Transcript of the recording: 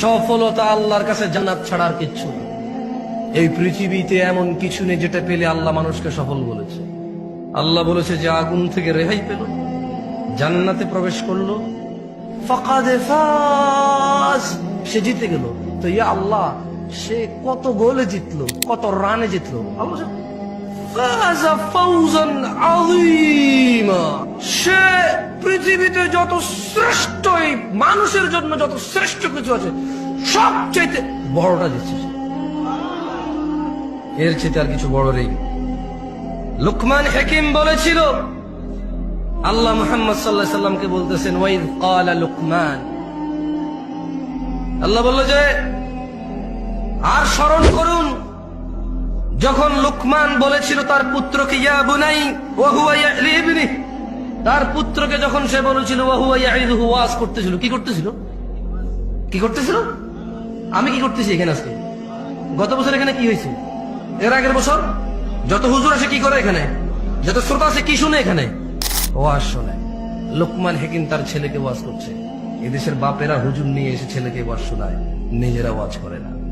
সফলতা আল্লাহর কাছে জান্নাত ছাড়ার কিচ্ছু। এই পৃথিবীতে এমন কিছু নেই যেটা পেলে আল্লাহ মানুষকে সফল বলেছে। আল্লাহ বলেছে যে আগুন থেকে রেহাই পেল, জান্নাতে প্রবেশ করল। ফাকাদে ফাজ, সে জিতে গেল। তো ইয়া আল্লাহ, সে কত গোলে জিতলো, কত রানে জিতলো। আল্লাহ পৃথিবীতে যত শ্রেষ্ঠ এই মানুষের জন্য যত শ্রেষ্ঠ কিছু আছে, সবচাইতে বড়টা দিচ্ছে এর চেয়ে আর কিছু বড় নেই। লুকমান হাকিম বলেছিল, আল্লাহ মুহাম্মদ সাল্লাহ সাল্লামকে বলতেছেন ওয়াইদ কালা লুকমান। আল্লাহ বলল যে, আর স্মরণ করুন, যখন লুকমান বলেছিল তার পুত্রকে, ইয়া বুনাই ওয়াহুয়া ইয়ালিবনি তার পুত্রকে যখন সে বলেছিল ওয়াজ করতেছিল। কি করতেছিল? কি করতেছিল? আমি কি করতেছি এখানে আজকে? গত বছর এখানে কি হয়েছে? এর আগের বছর? যত হুজুর আসে কি করে এখানে? যত শ্রোতা আছে কি শুনে এখানে? ওয়াজ শোনে। লোকমান হেকিম তার ছেলেকে ওয়াজ করছে। এদেশের বাপেরা হুজুর নিয়ে এসে ছেলেকে ওয়াজ শোনায়। নিজেরা ওয়াজ করে না।